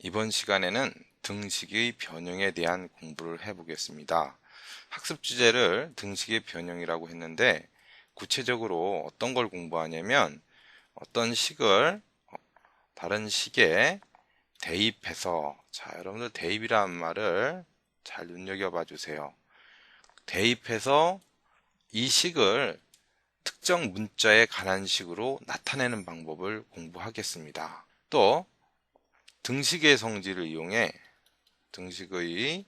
이번 시간에는 등식의 변형에 대한 공부를 해보겠습니다. 학습 주제를 등식의 변형이라고 했는데 구체적으로 어떤 걸 공부하냐면 어떤 식을 어, 다른 식에 대입해서 자 여러분들 대입이라는 말을 잘 눈여겨봐 주세요. 대입해서 이 식을 특정 문자에 관한 식으로 나타내는 방법을 공부하겠습니다. 또 등식의 성질을 이용해 등식의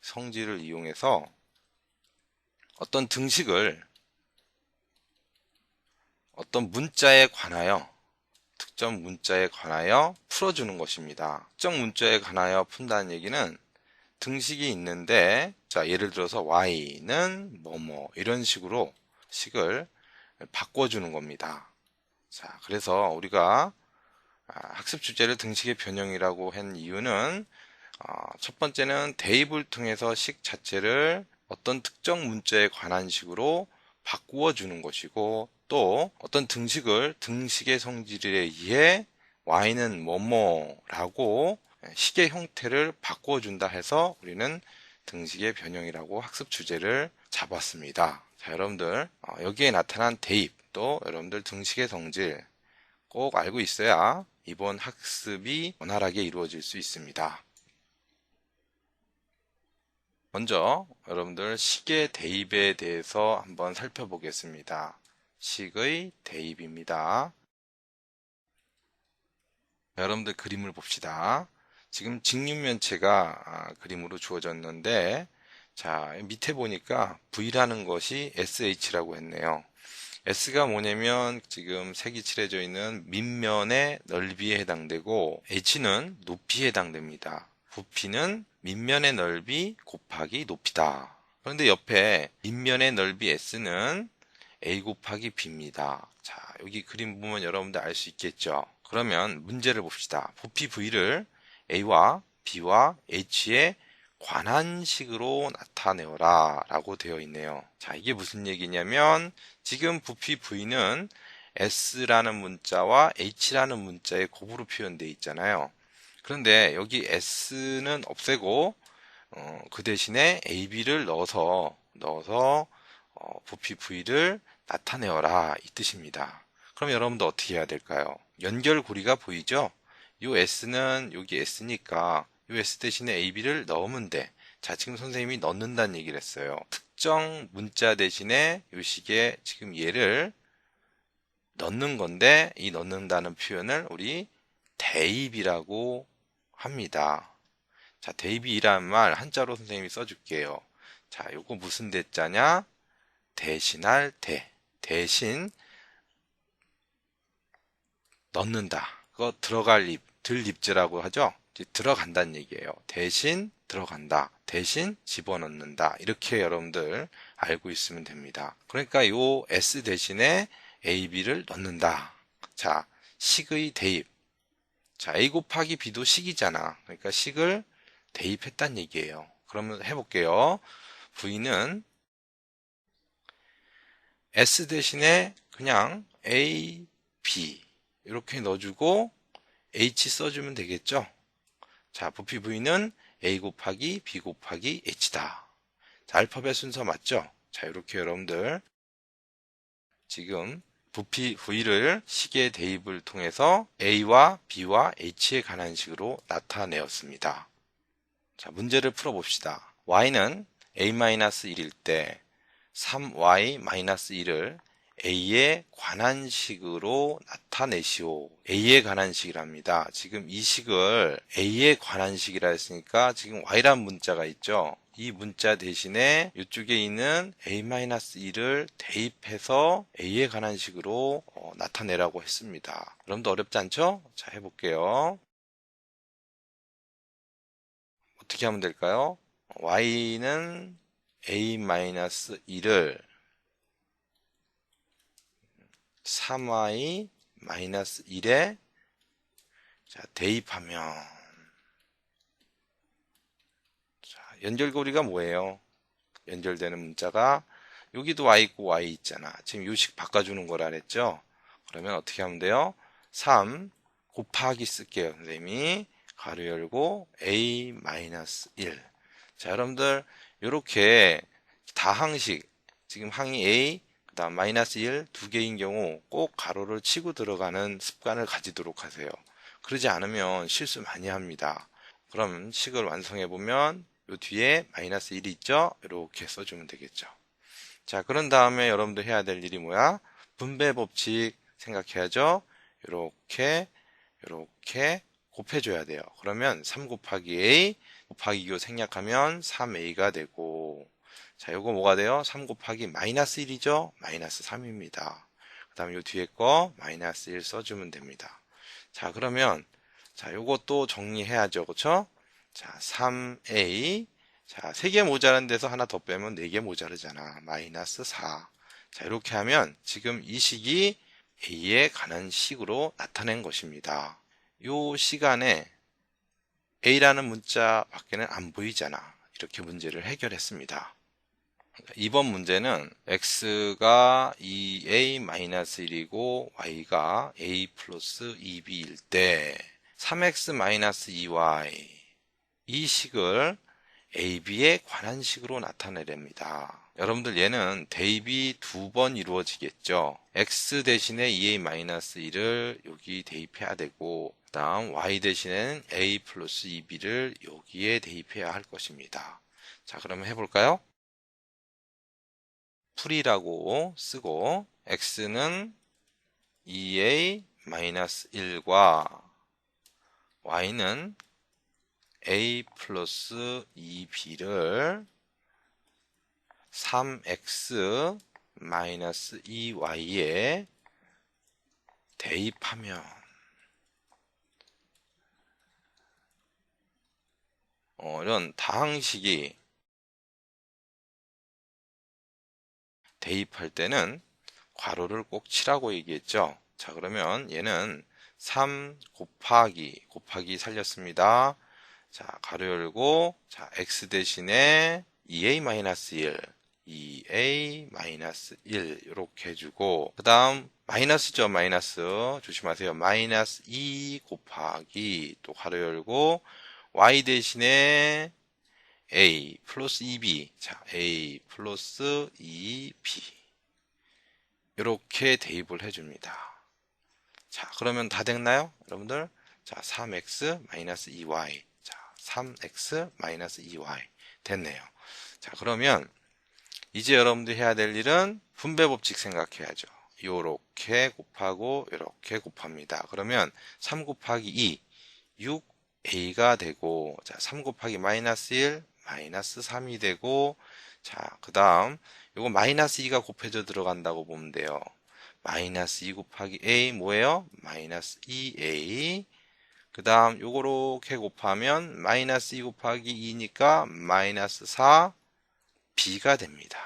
성질을 이용해서 어떤 등식을 어떤 문자에 관하여 특정 문자에 관하여 풀어주는 것입니다. 특정 문자에 관하여 푼다는 얘기는 등식이 있는데 자 예를 들어서 y는 뭐뭐 이런 식으로 식을 바꿔주는 겁니다. 자 그래서 우리가 아, 학습 주제를 등식의 변형이라고 한 이유는 어, 첫 번째는 대입을 통해서 식 자체를 어떤 특정 문자에 관한 식으로 바꾸어 주는 것이고 또 어떤 등식을 등식의 성질에 의해 y는 뭐뭐라고 식의 형태를 바꾸어 준다 해서 우리는 등식의 변형이라고 학습 주제를 잡았습니다. 자, 여러분들 어, 여기에 나타난 대입 또 여러분들 등식의 성질 꼭 알고 있어야 이번 학습이 원활하게 이루어질 수 있습니다. 먼저 여러분들 식의 대입에 대해서 한번 살펴보겠습니다. 식의 대입입니다. 여러분들 그림을 봅시다. 지금 직육면체가 아, 그림으로 주어졌는데 자 밑에 보니까 V라는 것이 SH라고 했네요. S가 뭐냐면 지금 색이 칠해져 있는 밑면의 넓이에 해당되고 H는 높이에 해당됩니다. 부피는 밑면의 넓이 곱하기 높이다. 그런데 옆에 밑면의 넓이 S는 A 곱하기 B입니다. 자, 여기 그림 보면 여러분들 알 수 있겠죠? 그러면 문제를 봅시다. 부피 V를 A와 B와 H의 관한식으로 나타내어라 라고 되어 있네요. 자, 이게 무슨 얘기냐면 지금 부피 V는 S라는 문자와 H라는 문자의 곱으로 표현되어 있잖아요. 그런데 여기 S는 없애고 어, 그 대신에 AB를 넣어서 넣어서 어, 부피 V를 나타내어라 이 뜻입니다. 그럼 여러분도 어떻게 해야 될까요? 연결고리가 보이죠? 이 S는 여기 S니까 US 대신에 AB를 넣으면 돼. 자, 지금 선생님이 넣는다는 얘기를 했어요. 특정 문자 대신에 요 식에 지금 얘를 넣는 건데 이 넣는다는 표현을 우리 대입이라고 합니다. 자, 대입이란 말 한자로 선생님이 써줄게요. 자, 요거 무슨 대자냐? 대신할 대. 대신 넣는다. 그거 들어갈 입, 들입즈라고 하죠? 들어간다는 얘기예요. 대신 들어간다. 대신 집어넣는다. 이렇게 여러분들 알고 있으면 됩니다. 그러니까 요 S 대신에 AB를 넣는다. 자, 식의 대입. 자, A 곱하기 B도 식이잖아. 그러니까 식을 대입했단 얘기예요. 그러면 해볼게요. V는 S 대신에 그냥 A, B 이렇게 넣어주고 H 써주면 되겠죠? 자, 부피 V는 A 곱하기 B 곱하기 H다. 자, 알파벳 순서 맞죠? 자, 이렇게 여러분들 지금 부피 V를 식의 대입을 통해서 A와 B와 H에 관한 식으로 나타내었습니다. 자, 문제를 풀어봅시다. Y는 A-1일 때 3Y-1을 A에 관한 식으로 나타내시오. A에 관한 식이랍니다. 지금 이 식을 A에 관한 식이라 했으니까 지금 Y란 문자가 있죠. 이 문자 대신에 이쪽에 있는 A-1을 대입해서 A에 관한 식으로 어, 나타내라고 했습니다. 여러분도 어렵지 않죠? 자, 해볼게요. 어떻게 하면 될까요? Y는 A-1을 3y 마이너스 1에 자, 대입하면 자, 연결고리가 뭐예요? 연결되는 문자가 여기도 y 있고 y 있잖아. 지금 요식 바꿔주는 거라 그랬죠? 그러면 어떻게 하면 돼요? 3 곱하기 쓸게요. 선생님이 가로 열고 a 마이너스 1. 자, 여러분들 이렇게 다항식 지금 항이 a 그다음 마이너스 1 두 개인 경우 꼭 가로를 치고 들어가는 습관을 가지도록 하세요. 그러지 않으면 실수 많이 합니다. 그럼 식을 완성해 보면 요 뒤에 마이너스 1이 있죠? 이렇게 써주면 되겠죠. 자, 그런 다음에 여러분들 해야 될 일이 뭐야? 분배 법칙 생각해야죠. 이렇게 이렇게 곱해줘야 돼요. 그러면 3 곱하기 a 곱하기 2로 생략하면 3a가 되고 자, 요거 뭐가 돼요? 3 곱하기 마이너스 1이죠? 마이너스 3입니다. 그 다음 요 뒤에 거 마이너스 1 써주면 됩니다. 자, 그러면 자, 요것도 정리해야죠. 그쵸? 자, 3a 자, 3개 모자란 데서 하나 더 빼면 4개 모자르잖아. 마이너스 4. 자, 이렇게 하면 지금 이 식이 a에 관한 식으로 나타낸 것입니다. 요 시간에 a라는 문자 밖에는 안 보이잖아. 이렇게 문제를 해결했습니다. 이번 문제는 x가 2a-1이고 y가 a 플러스 2b일 때 3x-2y 이 식을 ab에 관한 식으로 나타내렵니다. 여러분들 얘는 대입이 두 번 이루어지겠죠. x 대신에 2a-1을 여기 대입해야 되고 그 다음 y 대신에는 a 플러스 2b를 여기에 대입해야 할 것입니다. 자 그러면 해볼까요? 풀이라고 쓰고 x는 2a-1과 y는 a 플러스 2b를 3x 마이너스 2y에 대입하면 어, 이런 다항식이 대입할 때는 괄호를 꼭 치라고 얘기했죠. 자, 그러면 얘는 3 곱하기, 곱하기 살렸습니다. 자, 가로 열고, 자, x 대신에 2a-1, 2a-1 이렇게 해주고 그 다음 마이너스죠 마이너스 조심하세요 마이너스 2 곱하기 또 가로 열고 y 대신에 a 플러스 2b 자 a 플러스 2b 이렇게 대입을 해줍니다. 자 그러면 다 됐나요? 여러분들? 자 3x 마이너스 2y 자 3x 마이너스 2y 됐네요. 자 그러면 이제 여러분들이 해야 될 일은 분배 법칙 생각해야죠. 요렇게 곱하고 이렇게 곱합니다. 그러면 3 곱하기 2 6a가 되고 자, 3 곱하기 마이너스 1 마이너스 3이 되고 자, 그 다음 이거 마이너스 2가 곱해져 들어간다고 보면 돼요. 마이너스 2 곱하기 a 뭐예요? 마이너스 2a 그 다음 요거 이렇게 곱하면 마이너스 2 곱하기 2니까 마이너스 4 b가 됩니다.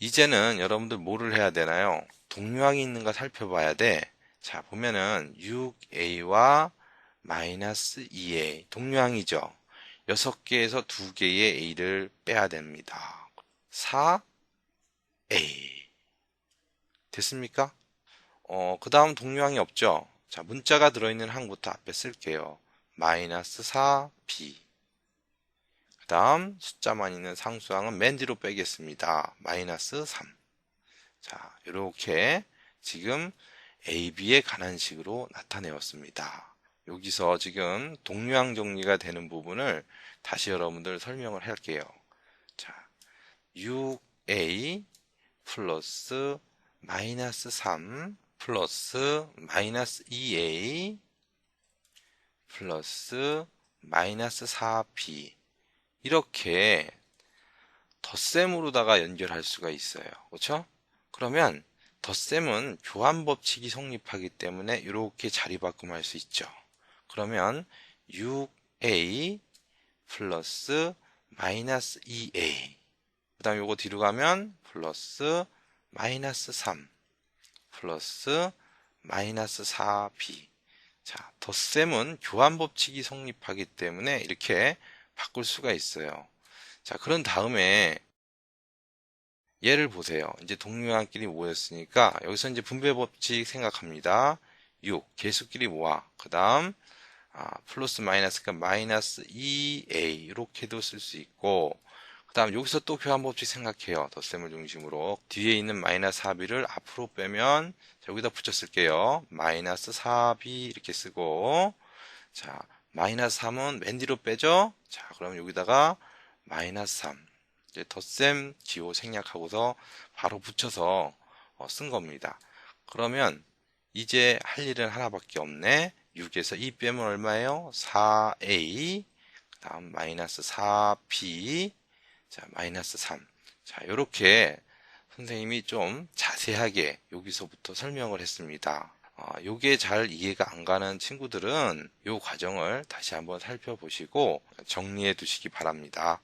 이제는 여러분들 뭐를 해야 되나요? 동류항이 있는가 살펴봐야 돼. 자 보면은 6a와 마이너스 2a 동류항이죠. 6개에서 2개의 a를 빼야 됩니다. 4a 됐습니까? 어, 그 다음 동류항이 없죠. 자, 문자가 들어있는 항부터 앞에 쓸게요. 마이너스 4b 그 다음 숫자만 있는 상수항은 맨 뒤로 빼겠습니다. 마이너스 3 자, 이렇게 지금 AB에 관한 식으로 나타내었습니다. 여기서 지금 동류항 정리가 되는 부분을 다시 여러분들 설명을 할게요. 자, 6a 플러스 마이너스 3 플러스 마이너스 2a 플러스 마이너스 4b 이렇게 덧셈으로다가 연결할 수가 있어요. 그렇죠? 그러면 덧셈은 교환 법칙이 성립하기 때문에 이렇게 자리 바꿈할 수 있죠. 그러면 6a 플러스 마이너스 2a 그 다음 요거 뒤로 가면 플러스 마이너스 3 플러스 마이너스 4b 자 덧셈은 교환 법칙이 성립하기 때문에 이렇게 바꿀 수가 있어요. 자 그런 다음에 얘를 보세요. 이제 동류항끼리 모였으니까 여기서 이제 분배 법칙 생각합니다. 6 개수끼리 모아. 그 다음 아, 플러스 마이너스가 마이너스 2a 이렇게도 쓸 수 있고 그 다음 여기서 또 교환 법칙 생각해요. 덧셈을 중심으로 뒤에 있는 마이너스 4b를 앞으로 빼면 자, 여기다 붙였을게요. 마이너스 4b 이렇게 쓰고 자 마이너스 3은 맨 뒤로 빼죠. 자 그럼 여기다가 마이너스 3 이제 덧셈 기호 생략하고서 바로 붙여서 어, 쓴 겁니다. 그러면 이제 할 일은 하나밖에 없네. 6에서 2 빼면 얼마예요? 4a 그 다음 마이너스 4b 자 마이너스 3 자, 요렇게 선생님이 좀 자세하게 여기서부터 설명을 했습니다. 어, 요게 잘 이해가 안 가는 친구들은 요 과정을 다시 한번 살펴보시고 정리해 두시기 바랍니다.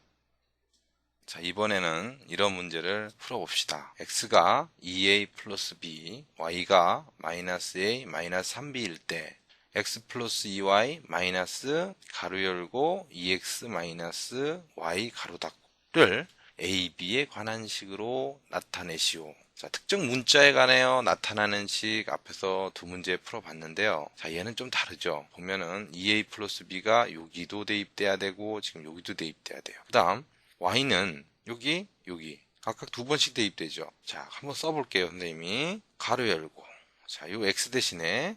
자, 이번에는 이런 문제를 풀어봅시다. x가 2a 플러스 b, y가 마이너스 a 마이너스 3b일 때 x 플러스 2y 마이너스 가로 열고 2x 마이너스 y 가로 닫고를 a, b에 관한 식으로 나타내시오. 자, 특정 문자에 관하여 나타나는 식 앞에서 두 문제 풀어봤는데요. 자, 얘는 좀 다르죠. 보면은 2a 플러스 b가 여기도 대입돼야 되고 지금 여기도 대입돼야 돼요. 그 다음 y는 여기, 여기 각각 두 번씩 대입되죠. 자, 한번 써볼게요, 선생님이. 가로 열고. 자, 요 x 대신에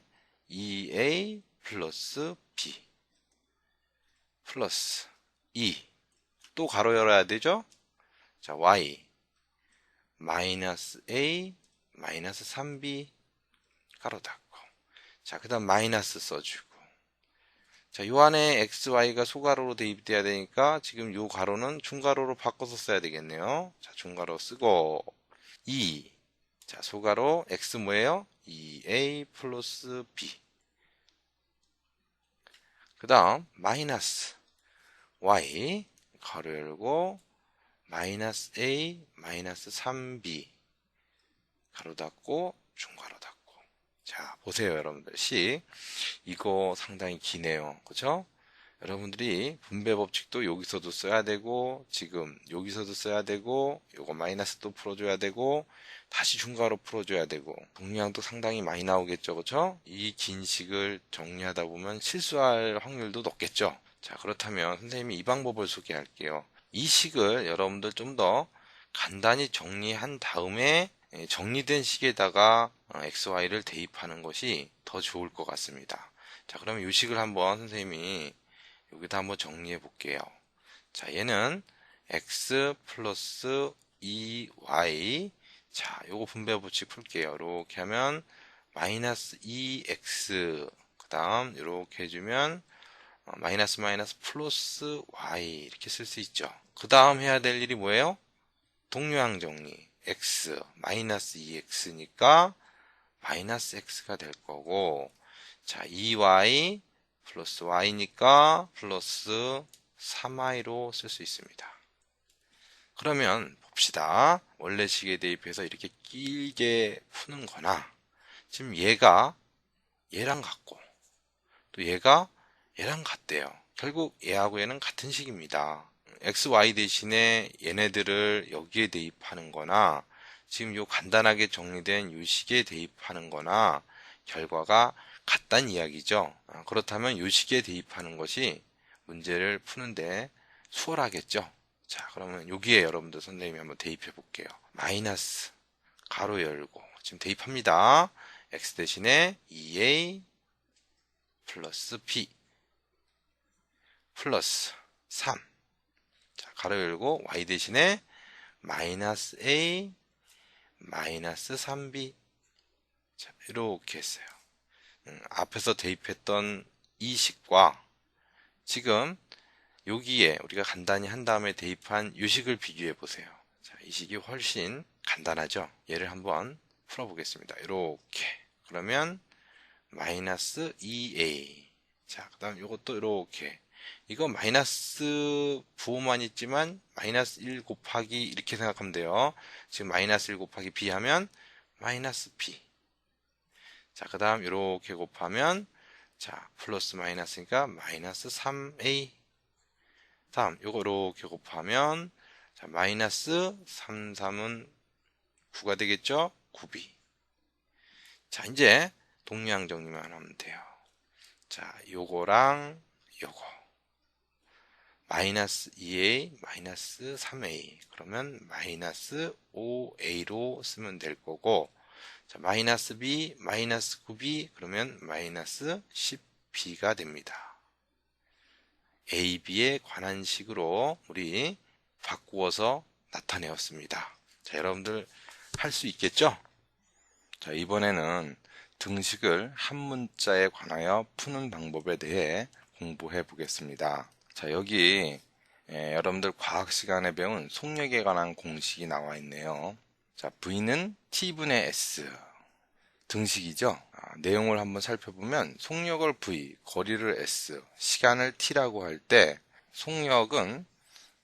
2a 플러스 b 플러스 2. 또 가로 열어야 되죠? 자, y 마이너스 a 마이너스 3b 가로 닫고. 자, 그 다음 마이너스 써주고. 자, 요 안에 xy가 소가로로 대입돼야 되니까 지금 요 가로는 중가로로 바꿔서 써야 되겠네요. 자, 중가로 쓰고 2. 자, 소가로 x 뭐예요? 2a 플러스 b. 그 다음 마이너스 y 가로 열고 마이너스 a 마이너스 3b 가로 닫고 중가로 닫고 자, 보세요, 여러분들. 식. 이거 상당히 기네요. 그죠? 여러분들이 분배 법칙도 여기서도 써야 되고, 지금 여기서도 써야 되고, 요거 마이너스도 풀어줘야 되고, 다시 중괄호 풀어줘야 되고, 동량도 상당히 많이 나오겠죠. 그죠? 이 긴 식을 정리하다 보면 실수할 확률도 높겠죠. 자, 그렇다면 선생님이 이 방법을 소개할게요. 이 식을 여러분들 좀 더 간단히 정리한 다음에 예, 정리된 식에다가 어, XY를 대입하는 것이 더 좋을 것 같습니다. 자, 그러면 이 식을 한번 선생님이 여기다 한번 정리해 볼게요. 자, 얘는 X 플러스 2Y. 자, 요거 분배 법칙 풀게요. 이렇게 하면 마이너스 2X. 그 다음, 이렇게 해주면 어, 마이너스 마이너스 플러스 Y. 이렇게 쓸 수 있죠. 그 다음 해야 될 일이 뭐예요? 동류항 정리. x 마이너스 2x니까 마이너스 x가 될 거고 자 2y 플러스 y니까 플러스 3y로 쓸 수 있습니다. 그러면 봅시다. 원래 식에 대입해서 이렇게 길게 푸는 거나 지금 얘가 얘랑 같고 또 얘가 얘랑 같대요. 결국 얘하고 얘는 같은 식입니다. xy 대신에 얘네들을 여기에 대입하는 거나 지금 요 간단하게 정리된 요 식에 대입하는 거나 결과가 같단 이야기죠. 아, 그렇다면 요 식에 대입하는 것이 문제를 푸는데 수월하겠죠. 자, 그러면 여기에 여러분들 선생님이 한번 대입해 볼게요. 마이너스 가로 열고 지금 대입합니다. x 대신에 2a 플러스 b 플러스 3 자, 가로 열고 y 대신에 마이너스 a 마이너스 3b 자, 이렇게 했어요. 음, 앞에서 대입했던 이 식과 지금 여기에 우리가 간단히 한 다음에 대입한 이 식을 비교해 보세요. 자, 이 식이 훨씬 간단하죠? 얘를 한번 풀어보겠습니다. 이렇게 그러면 마이너스 2a 자, 그 다음 이것도 이렇게 이거 마이너스 부호만 있지만 마이너스 1 곱하기 이렇게 생각하면 돼요. 지금 마이너스 1 곱하기 b 하면 마이너스 b. 자, 그 다음 이렇게 곱하면 자, 플러스 마이너스니까 마이너스 3a. 다음 요거 이렇게 곱하면 자, 마이너스 3, 3은 9가 되겠죠? 9b. 자, 이제 동량 정리만 하면 돼요. 자, 요거랑 요거. 마이너스 2a, 마이너스 3a. 그러면 마이너스 5a로 쓰면 될 거고, 자, 마이너스 b, 마이너스 9b, 그러면 마이너스 10b가 됩니다. a, b에 관한 식으로 우리 바꾸어서 나타내었습니다. 자, 여러분들 할 수 있겠죠? 자, 이번에는 등식을 한 문자에 관하여 푸는 방법에 대해 공부해 보겠습니다. 자, 여기 예, 여러분들 과학 시간에 배운 속력에 관한 공식이 나와 있네요. 자, V는 T분의 S 등식이죠. 아, 내용을 한번 살펴보면 속력을 V, 거리를 S, 시간을 T라고 할 때 속력은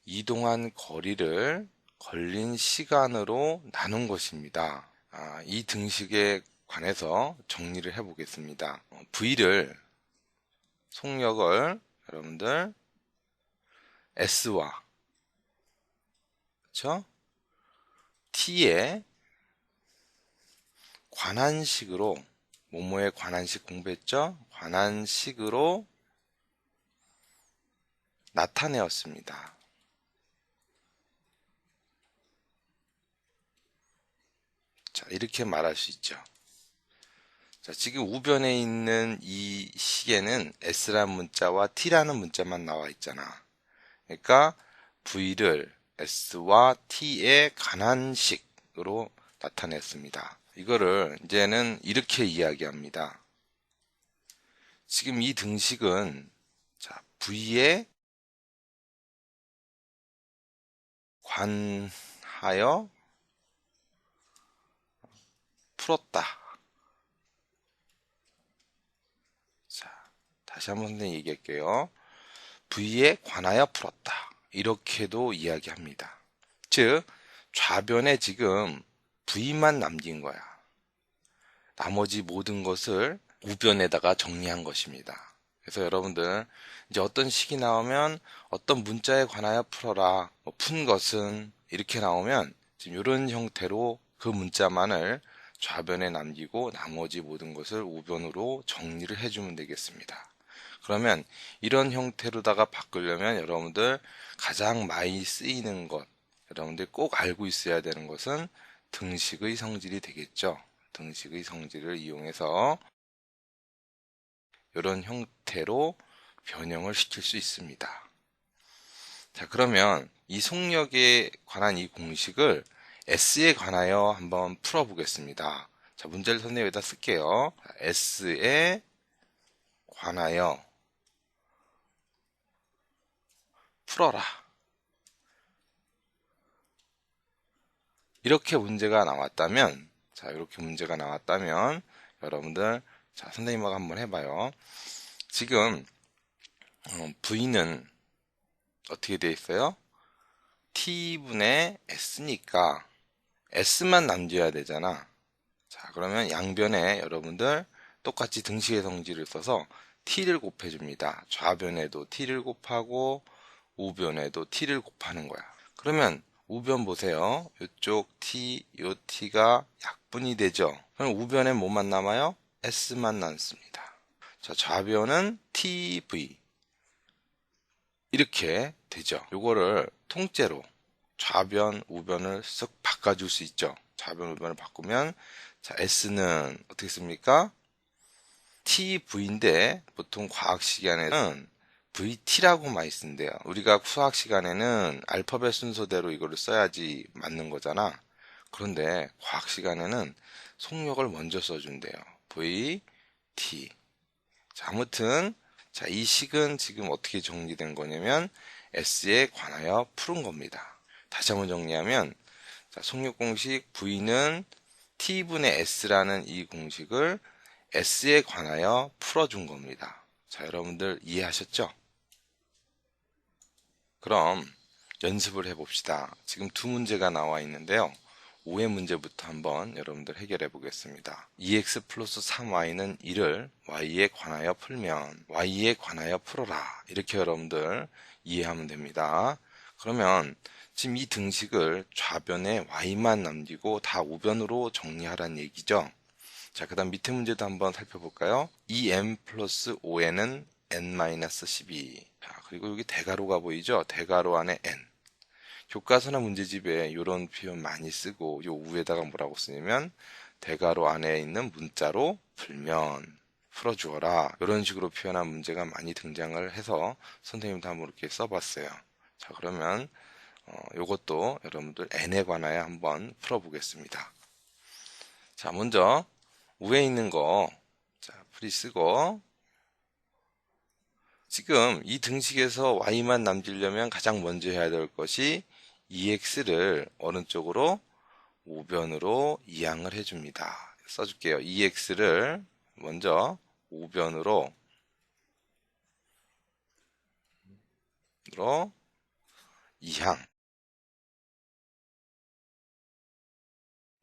이동한 거리를 걸린 시간으로 나눈 것입니다. 아, 이 등식에 관해서 정리를 해 보겠습니다. 어, V를 속력을 여러분들 S와 그렇죠? T에 관한식으로 모모에 관한식 공부했죠? 관한식으로 나타내었습니다. 자, 이렇게 말할 수 있죠. 자, 지금 우변에 있는 이 식에는 S라는 문자와 T라는 문자만 나와 있잖아. 그러니까 V를 S와 T에 관한 식으로 나타냈습니다. 이거를 이제는 이렇게 이야기합니다. 지금 이 등식은 자, V에 관하여 풀었다. 자, 다시 한번 얘기할게요. V에 관하여 풀었다. 이렇게도 이야기합니다. 즉, 좌변에 지금 V만 남긴 거야. 나머지 모든 것을 우변에다가 정리한 것입니다. 그래서 여러분들 이제 어떤 식이 나오면 어떤 문자에 관하여 풀어라. 뭐 푼 것은 이렇게 나오면 지금 이런 형태로 그 문자만을 좌변에 남기고 나머지 모든 것을 우변으로 정리를 해주면 되겠습니다. 그러면 이런 형태로다가 바꾸려면 여러분들 가장 많이 쓰이는 것, 여러분들 꼭 알고 있어야 되는 것은 등식의 성질이 되겠죠. 등식의 성질을 이용해서 이런 형태로 변형을 시킬 수 있습니다. 자, 그러면 이 속력에 관한 이 공식을 S에 관하여 한번 풀어보겠습니다. 자, 문제를 선생님 여기다 쓸게요. S에 관하여 풀어라. 이렇게 문제가 나왔다면, 자, 이렇게 문제가 나왔다면, 여러분들, 자, 선생님하고 한번 해봐요. 지금, 어, V는 어떻게 되어 있어요? T분의 S니까, S만 남겨야 되잖아. 자, 그러면 양변에 여러분들 똑같이 등식의 성질을 써서 T를 곱해줍니다. 좌변에도 T를 곱하고 우변에도 T를 곱하는 거야. 그러면 우변 보세요. 이쪽 T, 요 T가 약분이 되죠. 그럼 우변에 뭐만 남아요? S만 남습니다. 자, 좌변은 TV. 이렇게 되죠. 요거를 통째로 좌변, 우변을 쓱 바꿔줄 수 있죠. 좌변, 우변을 바꾸면 자, S는 어떻게 씁니까? TV인데 보통 과학 시간에는 VT라고 많이 쓴대요. 우리가 수학 시간에는 알파벳 순서대로 이거를 써야지 맞는 거잖아. 그런데 과학 시간에는 속력을 먼저 써준대요. VT. 자, 아무튼 자, 이 식은 지금 어떻게 정리된 거냐면 S에 관하여 푸른 겁니다. 다시 한번 정리하면 자, 속력 공식 V는 T분의 S라는 이 공식을 S에 관하여 풀어준 겁니다. 자, 여러분들 이해하셨죠? 그럼 연습을 해봅시다. 지금 두 문제가 나와 있는데요. 5의 문제부터 한번 여러분들 해결해 보겠습니다. 2x 플러스 3y는 1을 y에 관하여 풀면 y에 관하여 풀어라. 이렇게 여러분들 이해하면 됩니다. 그러면 지금 이 등식을 좌변에 y만 남기고 다 우변으로 정리하라는 얘기죠. 자, 그 다음 밑에 문제도 한번 살펴볼까요? 2m 플러스 5n은 n-12. 자, 그리고 여기 대괄호가 보이죠? 대괄호 안에 n. 교과서나 문제집에 이런 표현 많이 쓰고 요 위에다가 뭐라고 쓰냐면 대괄호 안에 있는 문자로 풀면 풀어주어라 이런 식으로 표현한 문제가 많이 등장을 해서 선생님도 한번 이렇게 써봤어요. 자 그러면 어, 요것도 여러분들 n에 관하여 한번 풀어보겠습니다. 자 먼저 위에 있는 거 자, 풀이 쓰고 지금 이 등식에서 y만 남기려면 가장 먼저 해야 될 것이 ex를 어느 쪽으로 우변으로 이항을 해줍니다. 써줄게요. ex를 먼저 우변으로 으로 이항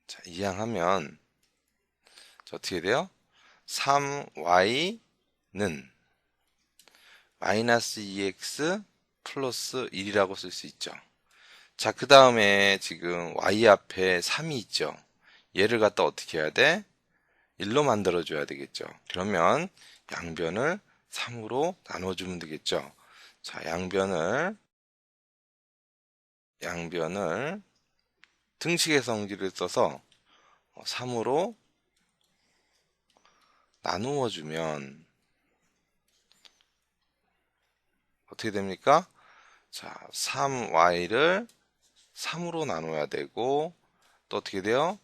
자, 이항하면 자, 어떻게 돼요? 3y는 마이너스 2x 플러스 1이라고 쓸 수 있죠. 자, 그 다음에 지금 y 앞에 3이 있죠. 얘를 갖다 어떻게 해야 돼? 1로 만들어줘야 되겠죠. 그러면 양변을 3으로 나눠주면 되겠죠. 자, 양변을, 양변을 등식의 성질을 써서 3으로 나누어 주면 어떻게 됩니까? 자, 3y를 3으로 나눠야 되고 또 어떻게 돼요?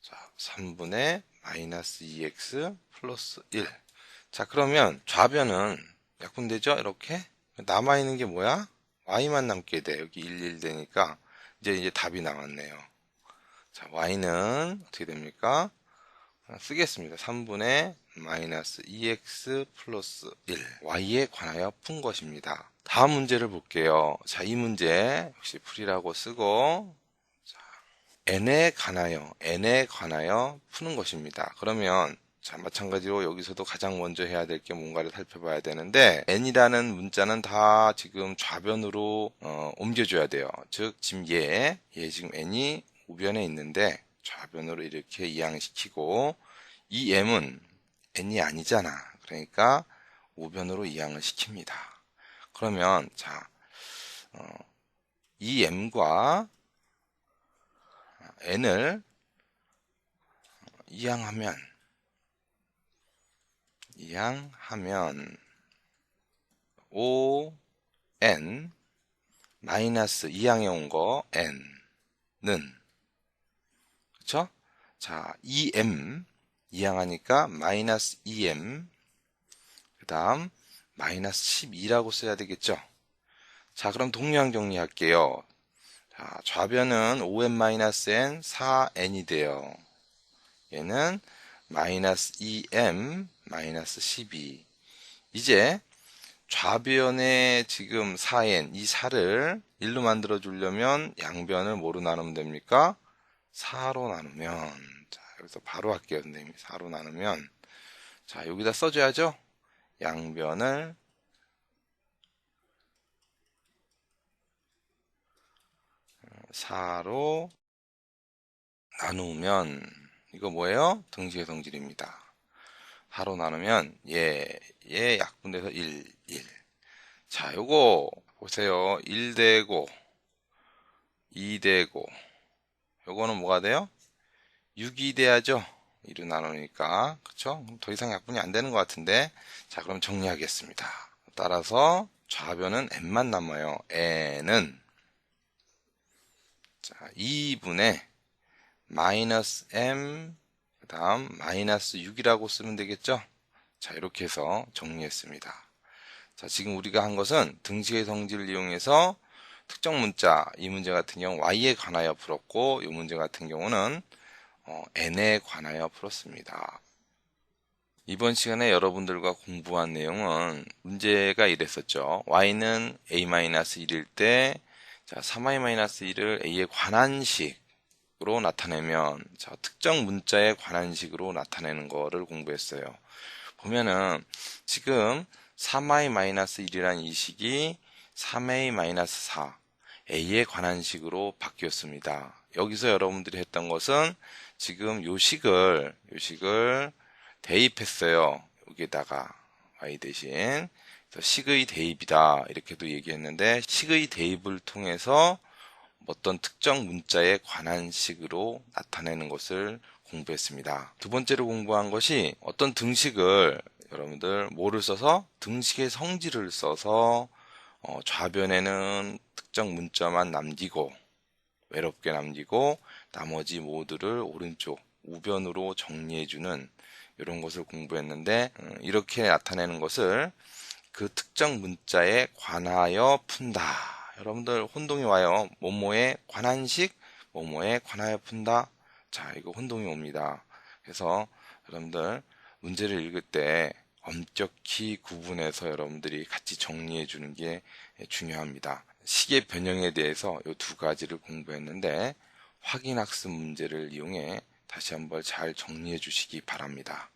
자, 3분의 마이너스 2x 플러스 1. 자, 그러면 좌변은 약분되죠? 이렇게 남아 있는 게 뭐야? y만 남게 돼. 여기 1, 1 되니까 이제 이제 답이 나왔네요. 자, y는 어떻게 됩니까? 쓰겠습니다. 3분의 마이너스 2x 플러스 1 y에 관하여 푼 것입니다. 다음 문제를 볼게요. 자, 이 문제 역시 풀이라고 쓰고 자, n에 관하여 n에 관하여 푸는 것입니다. 그러면 자, 마찬가지로 여기서도 가장 먼저 해야 될 게 뭔가를 살펴봐야 되는데 n이라는 문자는 다 지금 좌변으로 어, 옮겨줘야 돼요. 즉 지금 얘, 얘 지금 n이 우변에 있는데 좌변으로 이렇게 이항시키고 이 m은 n이 아니잖아. 그러니까 우변으로 이항을 시킵니다. 그러면 자, 어, 이 m과 n을 이항하면 이항하면 o n 마이너스 이항해 온 거 n는 그쵸? 자, 2m 이항하니까 마이너스 2m 그 다음 마이너스 12라고 써야 되겠죠? 자, 그럼 동량 정리할게요. 자, 좌변은 5m-n 4n이 돼요. 얘는 마이너스 2m 마이너스 12 이제 좌변에 지금 4n 이 4를 1로 만들어 주려면 양변을 뭐로 나누면 됩니까? 4로 나누면 자 여기서 바로 할게요 선생님 4로 나누면 자 여기다 써 줘야죠 양변을 사로 나누면 이거 뭐예요? 등식의 성질입니다. 4로 나누면 얘, 얘 약분돼서 1, 1. 자, 요거 보세요. 1 되고 2 되고 요거는 뭐가 돼요? 6이 돼야죠. 2로 나누니까. 그쵸? 더 이상 약분이 안 되는 것 같은데. 자, 그럼 정리하겠습니다. 따라서 좌변은 n만 남아요. n은 자, 2분의 마이너스 m 그 다음 마이너스 6이라고 쓰면 되겠죠? 자, 이렇게 해서 정리했습니다. 자, 지금 우리가 한 것은 등식의 성질을 이용해서 특정 문자, 이 문제 같은 경우 y에 관하여 풀었고, 이 문제 같은 경우는 어, n에 관하여 풀었습니다. 이번 시간에 여러분들과 공부한 내용은 문제가 이랬었죠. y는 a-1일 때 자, 3i-1을 a에 관한 식으로 나타내면 자, 특정 문자에 관한 식으로 나타내는 거를 공부했어요. 보면은 지금 3i-1이라는 이 식이 3a-4 a에 관한 식으로 바뀌었습니다. 여기서 여러분들이 했던 것은 지금 요 식을 요 식을 대입했어요. 여기다가 y 대신 식의 대입이다 이렇게도 얘기했는데 식의 대입을 통해서 어떤 특정 문자에 관한 식으로 나타내는 것을 공부했습니다. 두 번째로 공부한 것이 어떤 등식을 여러분들 뭐를 써서 등식의 성질을 써서 어, 좌변에는 특정 문자만 남기고 외롭게 남기고 나머지 모두를 오른쪽 우변으로 정리해주는 이런 것을 공부했는데 음, 이렇게 나타내는 것을 그 특정 문자에 관하여 푼다. 여러분들 혼동이 와요. 뭐뭐에 관한식, 뭐뭐에 관하여 푼다. 자, 이거 혼동이 옵니다. 그래서 여러분들 문제를 읽을 때 엄격히 구분해서 여러분들이 같이 정리해 주는 게 중요합니다. 시계 변형에 대해서 이 두 가지를 공부했는데 확인 학습 문제를 이용해 다시 한번 잘 정리해 주시기 바랍니다.